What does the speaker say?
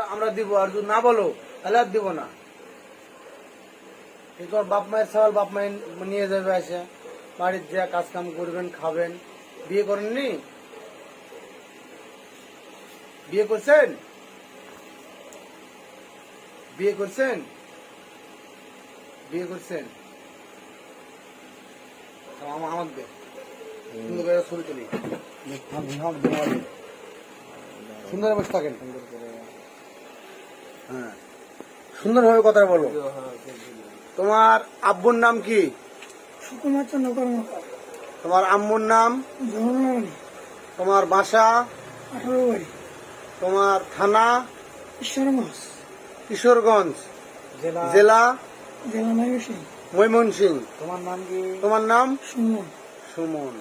আমরা- দিব আর যদি না বলো তাহলে আর দিব না। এই তোমার বাপ মায়ের সওয়াল বাপ মায়ের নিয়ে যাবে এসে। বাড়ির যা কাজ কাম করবেন খাবেন। বিয়ে করেননি? বিয়ে করছেন? বিয়ে করছেন? বিয়ে করছেন? তো আমা- আমার দে। সুন্দর করে ছবি তুলি। সুন্দর বসে থাকেন হ্যাঁ। সুন্দরভাবে কথা বলো। তোমার আব্বুর নাম কি? সুকুমার চন্দ্র তোমার আম্মুর নাম? তোমার বাসা? তোমার থানা? ঈশ্বরগঞ্জ। কিশোরগঞ্জ। জেলা? ময়মনসিং তোমার নাম কি? তোমার নাম? সুমন। সুমন।